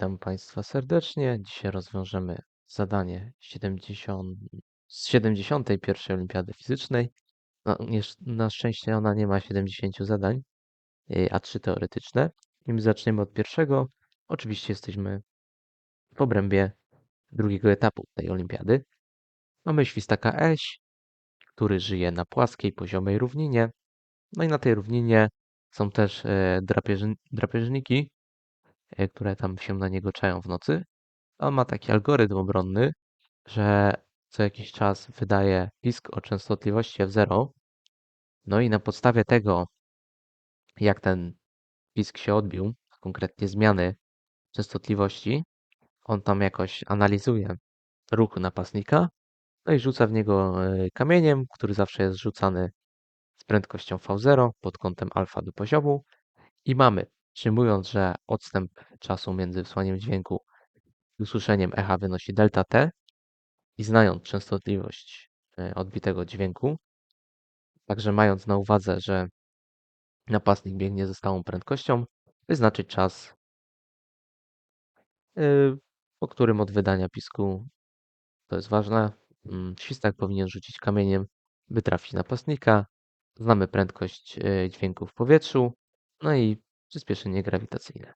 Witam Państwa serdecznie. Dzisiaj rozwiążemy zadanie 70, z 71. Olimpiady Fizycznej. No, na szczęście ona nie ma 70 zadań, y, a 3 teoretyczne. I my zaczniemy od pierwszego. Oczywiście jesteśmy w obrębie drugiego etapu tej olimpiady. Mamy świstaka Eś, który żyje na płaskiej, poziomej równinie. No i na tej równinie są też e, drapieżniki, E, które tam się na niego czają w nocy. On ma taki algorytm obronny, że co jakiś czas wydaje pisk o częstotliwości F0. No i na podstawie tego, jak ten pisk się odbił, konkretnie zmiany częstotliwości, on tam jakoś analizuje ruch napastnika, no i rzuca w niego e, kamieniem, który zawsze jest rzucany z prędkością V0 pod kątem alfa do poziomu i mamy Przyjmując, że odstęp czasu między wysłaniem dźwięku i usłyszeniem echa wynosi delta t i znając częstotliwość e, odbitego dźwięku, także mając na uwadze, że napastnik biegnie ze stałą prędkością, wyznaczyć czas, e, po którym od wydania pisku, to jest ważne, mm, świstak powinien rzucić kamieniem, by trafić napastnika. Znamy prędkość e, dźwięku w powietrzu, no i przyspieszenie grawitacyjne.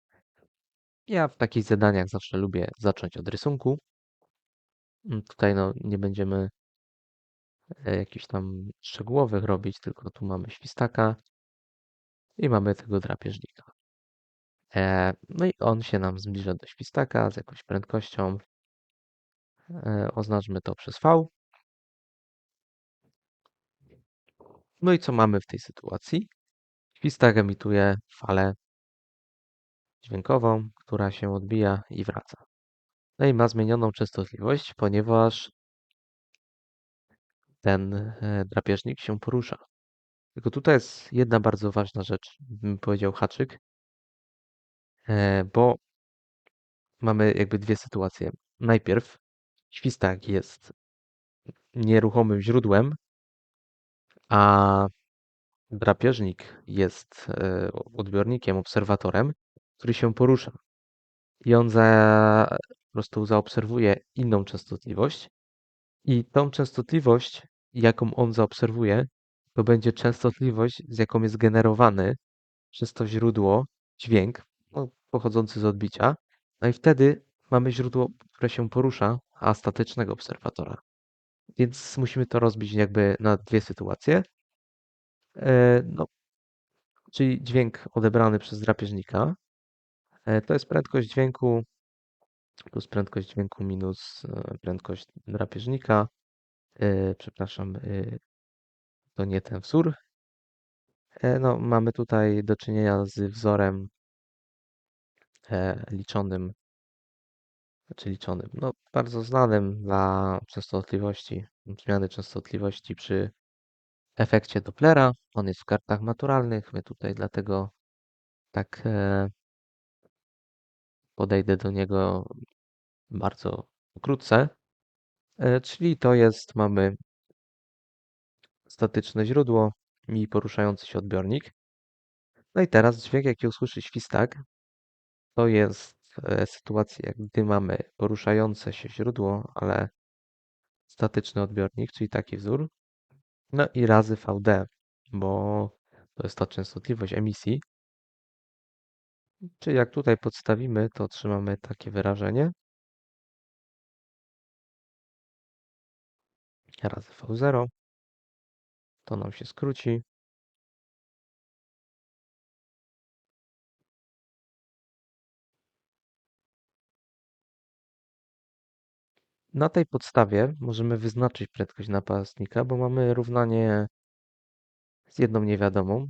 Ja w takich zadaniach zawsze lubię zacząć od rysunku. Mm, tutaj no, nie będziemy e, jakichś tam szczegółowych robić, tylko tu mamy świstaka i mamy tego drapieżnika. E, no i on się nam zbliża do świstaka z jakąś prędkością. E, oznaczmy to przez V. No i co mamy w tej sytuacji? Świstak emituje falę dźwiękową, która się odbija i wraca. No i ma zmienioną częstotliwość, ponieważ ten e, drapieżnik się porusza. Tylko tutaj jest jedna bardzo ważna rzecz, bym powiedział haczyk, e, bo mamy jakby dwie sytuacje. Najpierw świstak jest nieruchomym źródłem, a drapieżnik jest e, odbiornikiem, obserwatorem, który się porusza. I on za, po prostu zaobserwuje inną częstotliwość i tą częstotliwość, jaką on zaobserwuje, to będzie częstotliwość, z jaką jest generowany przez to źródło dźwięk no, pochodzący z odbicia. No i wtedy mamy źródło, które się porusza, a statycznego obserwatora. Więc musimy to rozbić jakby na dwie sytuacje. E, no, czyli dźwięk odebrany przez drapieżnika. E, to jest prędkość dźwięku plus prędkość dźwięku minus e, prędkość drapieżnika. Przepraszam, to nie ten wzór. No, mamy tutaj do czynienia z wzorem liczonym, znaczy liczonym, no bardzo znanym dla częstotliwości, zmiany częstotliwości przy efekcie Dopplera. On jest w kartach maturalnych. My tutaj dlatego tak e, podejdę do niego bardzo pokrótce. E, czyli to jest, mamy statyczne źródło i poruszający się odbiornik. No i teraz dźwięk, jaki usłyszy świstak, to jest e, sytuacja, gdy mamy poruszające się źródło, ale statyczny odbiornik, czyli taki wzór. No i razy VD, bo to jest ta częstotliwość emisji. Czyli jak tutaj podstawimy, to otrzymamy takie wyrażenie. Razy V0. To nam się skróci. Na tej podstawie możemy wyznaczyć prędkość napastnika, bo mamy równanie z jedną niewiadomą.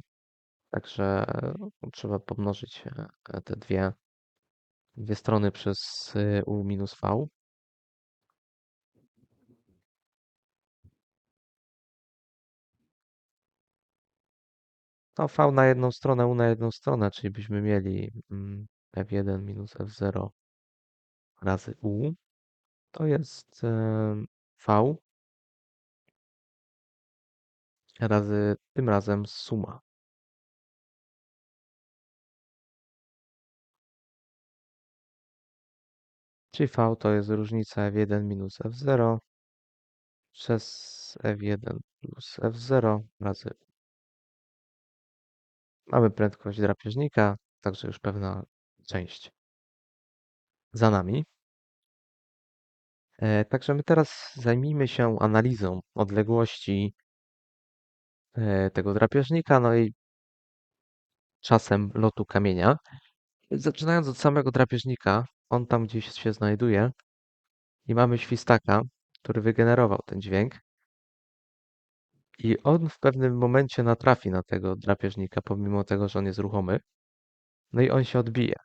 Także no, trzeba pomnożyć e, te dwie, dwie strony przez e, u minus v. No v na jedną stronę, u na jedną stronę, czyli byśmy mieli mm, f1 minus f0 razy u. To jest v razy tym razem suma. Czyli V to jest różnica F1 minus F0 przez F1 plus F0 razy. Mamy prędkość drapieżnika, także już pewna część za nami. E, Także my teraz zajmijmy się analizą odległości e, tego drapieżnika, no i czasem lotu kamienia. Zaczynając od samego drapieżnika, on tam gdzieś się znajduje i mamy świstaka, który wygenerował ten dźwięk. I on w pewnym momencie natrafi na tego drapieżnika, pomimo tego, że on jest ruchomy. No i on się odbije.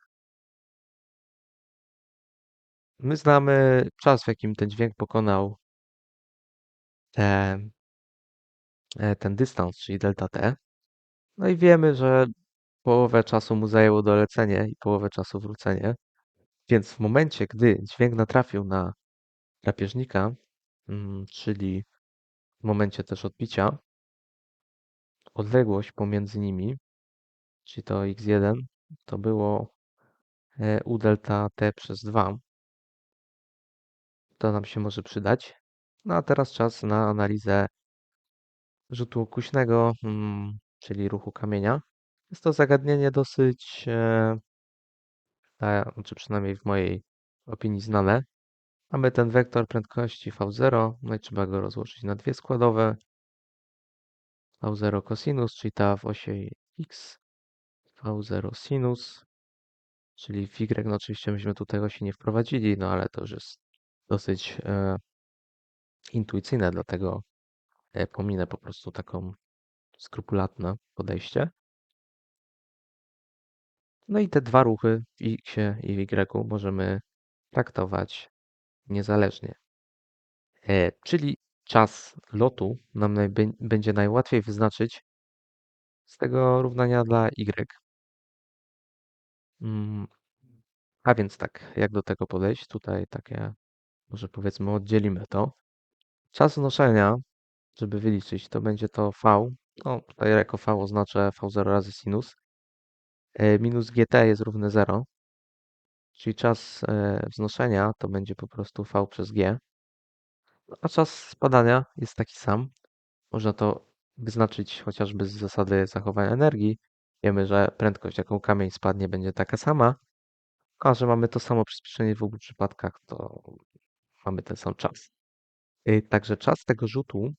My znamy czas, w jakim ten dźwięk pokonał te, e, ten dystans, czyli delta t. No i wiemy, że połowę czasu mu zajęło dolecenie i połowę czasu wrócenie. Więc w momencie, gdy dźwięk natrafił na drapieżnika, mm, czyli w momencie też odbicia, odległość pomiędzy nimi, czyli to x1, to było e, u delta t przez 2. To nam się może przydać. No a teraz czas na analizę rzutu okuśnego, mm, czyli ruchu kamienia. Jest to zagadnienie dosyć, e, czy przynajmniej w mojej opinii znane. Mamy ten wektor prędkości v0, no i trzeba go rozłożyć na dwie składowe. v0 cosinus, czyli ta w osi x, v0 sinus, czyli w y, no oczywiście myśmy tutaj osi nie wprowadzili, no ale to już jest dosyć e, intuicyjne, dlatego e, pominę po prostu taką skrupulatne podejście. No i te dwa ruchy w x i w y możemy traktować niezależnie. E, czyli czas lotu nam najbę- będzie najłatwiej wyznaczyć z tego równania dla y. Mm, A więc tak, jak do tego podejść? Tutaj takie, może powiedzmy, oddzielimy to. Czas noszenia, żeby wyliczyć, to będzie to v. No, tutaj jako v oznacza v0 razy sinus. E, Minus gt jest równy 0, czyli czas e, wznoszenia to będzie po prostu v przez g. A czas spadania jest taki sam. Można to wyznaczyć chociażby z zasady zachowania energii. Wiemy, że prędkość, jaką kamień spadnie, będzie taka sama, a że mamy to samo przyspieszenie w obu przypadkach, to mamy ten sam czas. Y, Także czas tego rzutu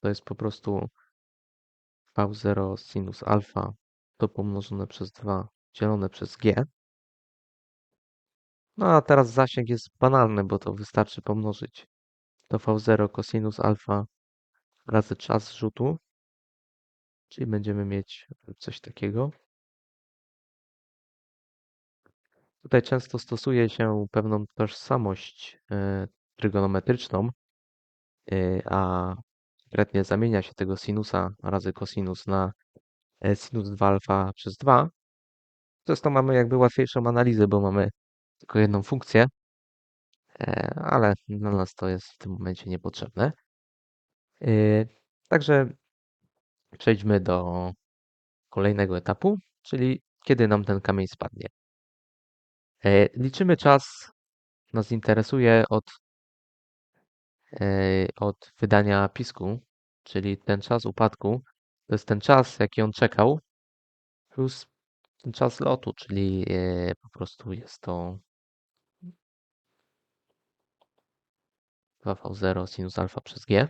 to jest po prostu v0 sinus alfa to pomnożone przez 2 dzielone przez g. No a teraz zasięg jest banalny, bo to wystarczy pomnożyć to v0 cosinus alfa razy czas rzutu, czyli będziemy mieć coś takiego. Tutaj często stosuje się pewną tożsamość e, trygonometryczną, e, a konkretnie zamienia się tego sinusa razy cosinus na sinus 2 alfa przez 2. Przez to mamy jakby łatwiejszą analizę, bo mamy tylko jedną funkcję, ale dla nas to jest w tym momencie niepotrzebne. Także przejdźmy do kolejnego etapu, czyli kiedy nam ten kamień spadnie. Liczymy czas, nas interesuje od e, od wydania pisku, czyli ten czas upadku, to jest ten czas, jaki on czekał, plus ten czas lotu, czyli e, po prostu jest to 2v0 sinus alfa przez g.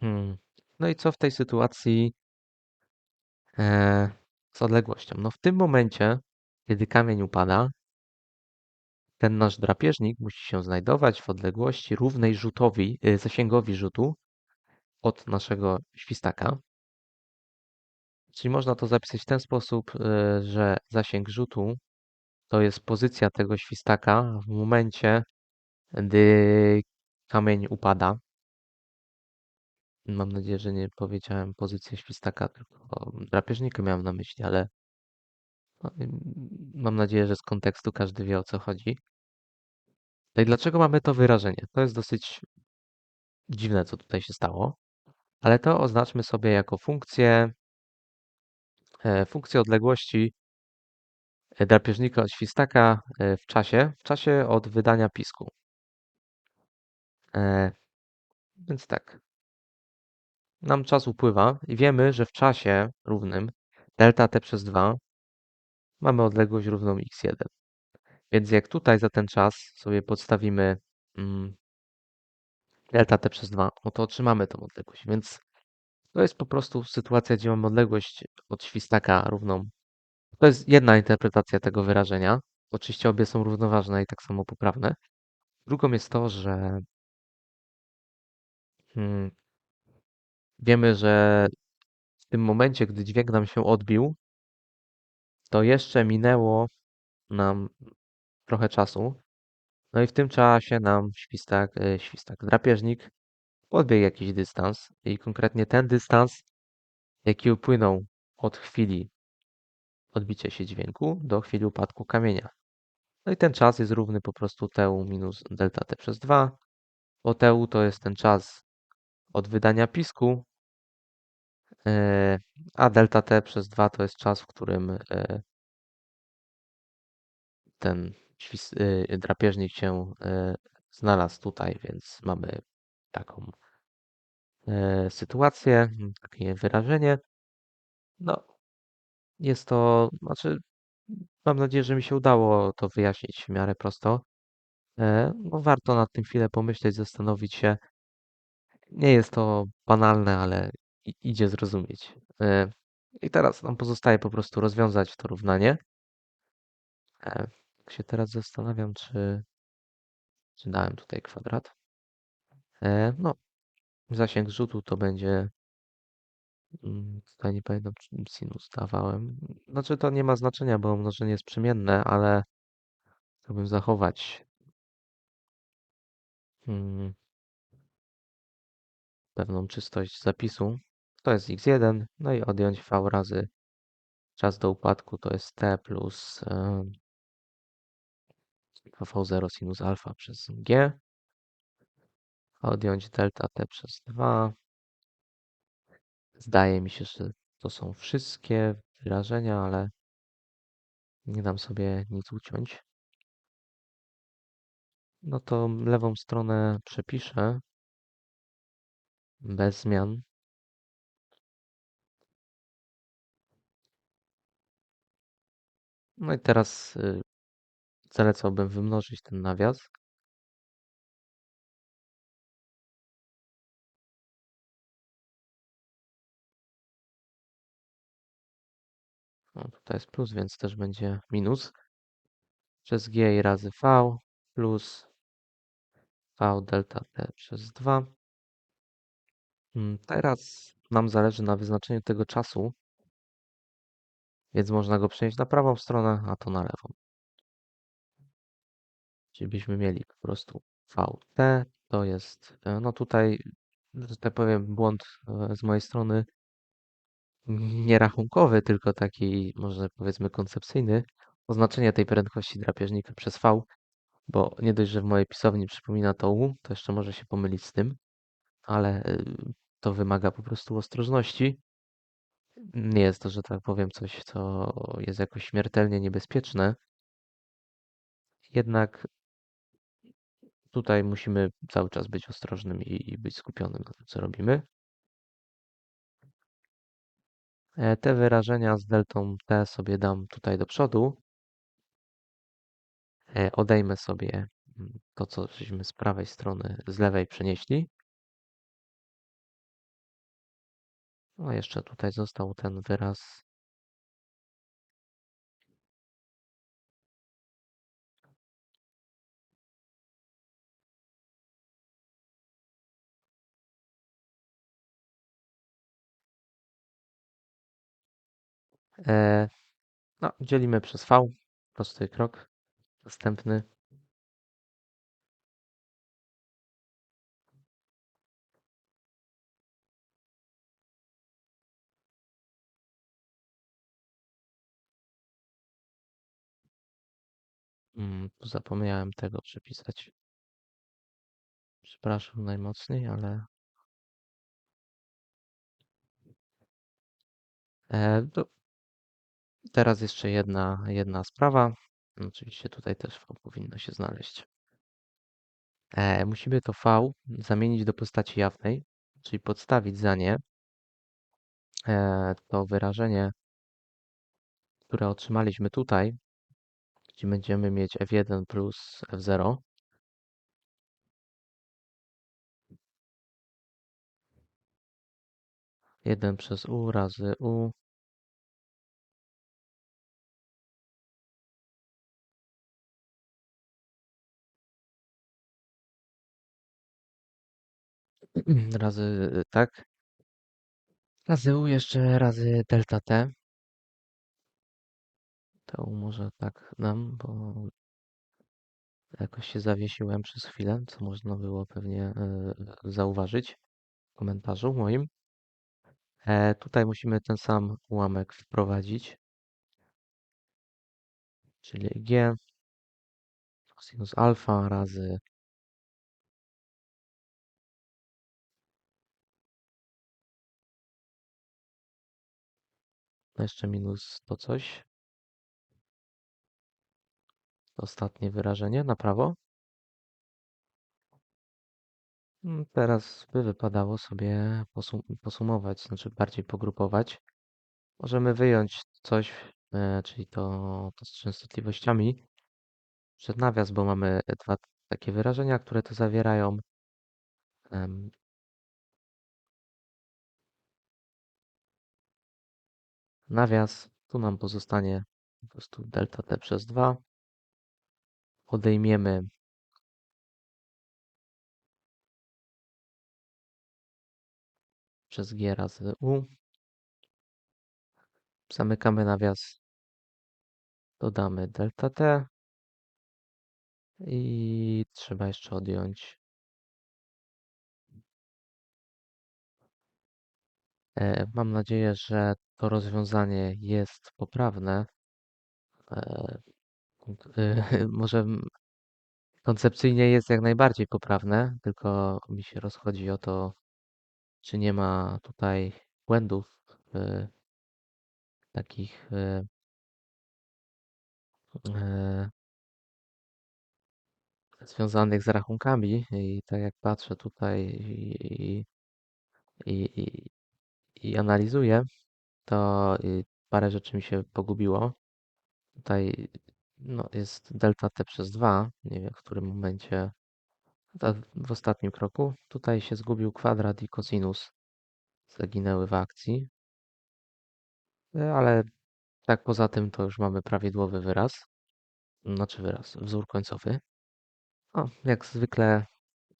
Hmm. No i co w tej sytuacji e, z odległością? No w tym momencie, kiedy kamień upada, ten nasz drapieżnik musi się znajdować w odległości równej rzutowi, e, zasięgowi rzutu od naszego świstaka. Czyli można to zapisać w ten sposób, e, że zasięg rzutu to jest pozycja tego świstaka w momencie, gdy kamień upada. Mam nadzieję, że nie powiedziałem pozycję świstaka, tylko drapieżnika miałem na myśli, ale no, mam nadzieję, że z kontekstu każdy wie o co chodzi. No i dlaczego mamy to wyrażenie? To jest dosyć dziwne, co tutaj się stało, ale to oznaczmy sobie jako funkcję, funkcję odległości drapieżnika od świstaka e, w czasie, w czasie od wydania pisku. E, więc tak. Nam czas upływa i wiemy, że w czasie równym delta t przez 2 mamy odległość równą x1. Więc jak tutaj za ten czas sobie podstawimy mm, delta t przez 2, no to otrzymamy tą odległość. Więc to jest po prostu sytuacja, gdzie mamy odległość od świstaka równą. To jest jedna interpretacja tego wyrażenia. Oczywiście obie są równoważne i tak samo poprawne. Drugą jest to, że hmm, wiemy, że w tym momencie, gdy dźwięk nam się odbił, to jeszcze minęło nam trochę czasu. No i w tym czasie nam świstak, e, świstak, drapieżnik podbiegł jakiś dystans i konkretnie ten dystans, jaki upłynął od chwili odbicia się dźwięku do chwili upadku kamienia. No i ten czas jest równy po prostu tu minus delta t przez 2, bo tu to jest ten czas od wydania pisku, e, a delta t przez 2 to jest czas, w którym e, ten y, drapieżnik się e, znalazł tutaj, więc mamy taką sytuację, takie wyrażenie. No, jest to, znaczy, mam nadzieję, że mi się udało to wyjaśnić w miarę prosto. No, warto nad tym chwilę pomyśleć, zastanowić się. Nie jest to banalne, ale idzie zrozumieć. I teraz nam pozostaje po prostu rozwiązać to równanie. Tak się teraz zastanawiam, czy, czy dałem tutaj kwadrat. E, no, zasięg rzutu to będzie. Mm, tutaj nie pamiętam, czy sinus dawałem. Znaczy to nie ma znaczenia, bo mnożenie jest przemienne, ale chciałbym zachować hmm, pewną czystość zapisu. To jest x1, no i odjąć v razy czas do upadku to jest t plus v0 sinus alfa przez g. Odjąć delta t przez 2. Zdaje mi się, że to są wszystkie wyrażenia, ale nie dam sobie nic uciąć. No to lewą stronę przepiszę bez zmian. No i teraz y, zalecałbym wymnożyć ten nawias. No, tutaj jest plus, więc też będzie minus. Przez g i razy v plus v delta t przez 2. Mm, teraz nam zależy na wyznaczeniu tego czasu, więc można go przenieść na prawą stronę, a to na lewą. Czyli byśmy mieli po prostu VT, to jest, e, no tutaj, że tak powiem, błąd e, z mojej strony nie rachunkowy, tylko taki, może powiedzmy, koncepcyjny. Oznaczenie tej prędkości drapieżnika przez V, bo nie dość, że w mojej pisowni przypomina to U, to jeszcze może się pomylić z tym, ale e, to wymaga po prostu ostrożności. Nie jest to, że tak powiem, coś, co jest jakoś śmiertelnie niebezpieczne. Jednak tutaj musimy cały czas być ostrożnym i, być skupionym na tym, co robimy. E, te wyrażenia z deltą t sobie dam tutaj do przodu. E, odejmę sobie mm, to, co żeśmy z prawej strony, z lewej przenieśli. No jeszcze tutaj został ten wyraz E, no, dzielimy przez V. Prosty krok. Następny. Mm, zapomniałem tego przepisać. Przepraszam najmocniej, ale e, Teraz jeszcze jedna, jedna sprawa. Oczywiście tutaj też V powinno się znaleźć. E, musimy to V zamienić do postaci jawnej, czyli podstawić za nie e, to wyrażenie, które otrzymaliśmy tutaj, gdzie będziemy mieć f1 plus f0. Jeden przez u razy u razy tak. Razy u jeszcze razy delta t. To może tak dam, bo jakoś się zawiesiłem przez chwilę, co można było pewnie e, zauważyć w komentarzu moim. E, tutaj musimy ten sam ułamek wprowadzić, czyli g sinus alfa razy jeszcze minus to coś. Ostatnie wyrażenie na prawo. Mm, Teraz by wypadało sobie posum posumować, znaczy bardziej pogrupować. Możemy wyjąć coś, e, czyli to, to z częstotliwościami przed nawias, bo mamy dwa takie wyrażenia, które to zawierają. Nawias, tu nam pozostanie po prostu delta t przez 2. Odejmiemy przez g razy u. Zamykamy nawias. Dodamy delta t. I trzeba jeszcze odjąć Mam nadzieję, że to rozwiązanie jest poprawne. E, e, Może koncepcyjnie jest jak najbardziej poprawne, tylko mi się rozchodzi o to, czy nie ma tutaj błędów e, takich e, e, związanych z rachunkami. I tak jak patrzę tutaj i, i, i, i analizuję, to y, parę rzeczy mi się pogubiło. Tutaj no, jest delta t przez 2. Nie wiem w którym momencie. W ostatnim kroku. Tutaj się zgubił kwadrat i cosinus. Zaginęły w akcji. E, Ale tak poza tym to już mamy prawidłowy wyraz. Znaczy wyraz, wzór końcowy. O, jak zwykle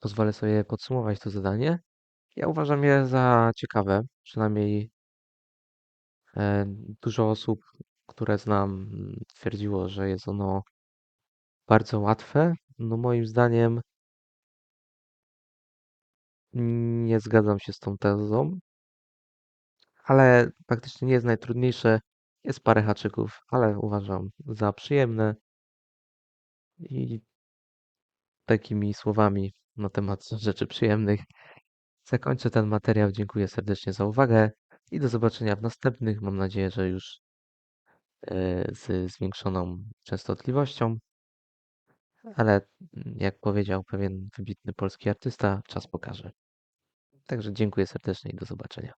pozwolę sobie podsumować to zadanie. Ja uważam je za ciekawe. Przynajmniej e, dużo osób, które znam, twierdziło, że jest ono bardzo łatwe. No moim zdaniem nie zgadzam się z tą tezą, ale faktycznie nie jest najtrudniejsze. Jest parę haczyków, ale uważam za przyjemne i takimi słowami na temat rzeczy przyjemnych zakończę ten materiał. Dziękuję serdecznie za uwagę i do zobaczenia w następnych. Mam nadzieję, że już e, z zwiększoną częstotliwością, ale mm, jak powiedział pewien wybitny polski artysta, czas pokaże. Także dziękuję serdecznie i do zobaczenia.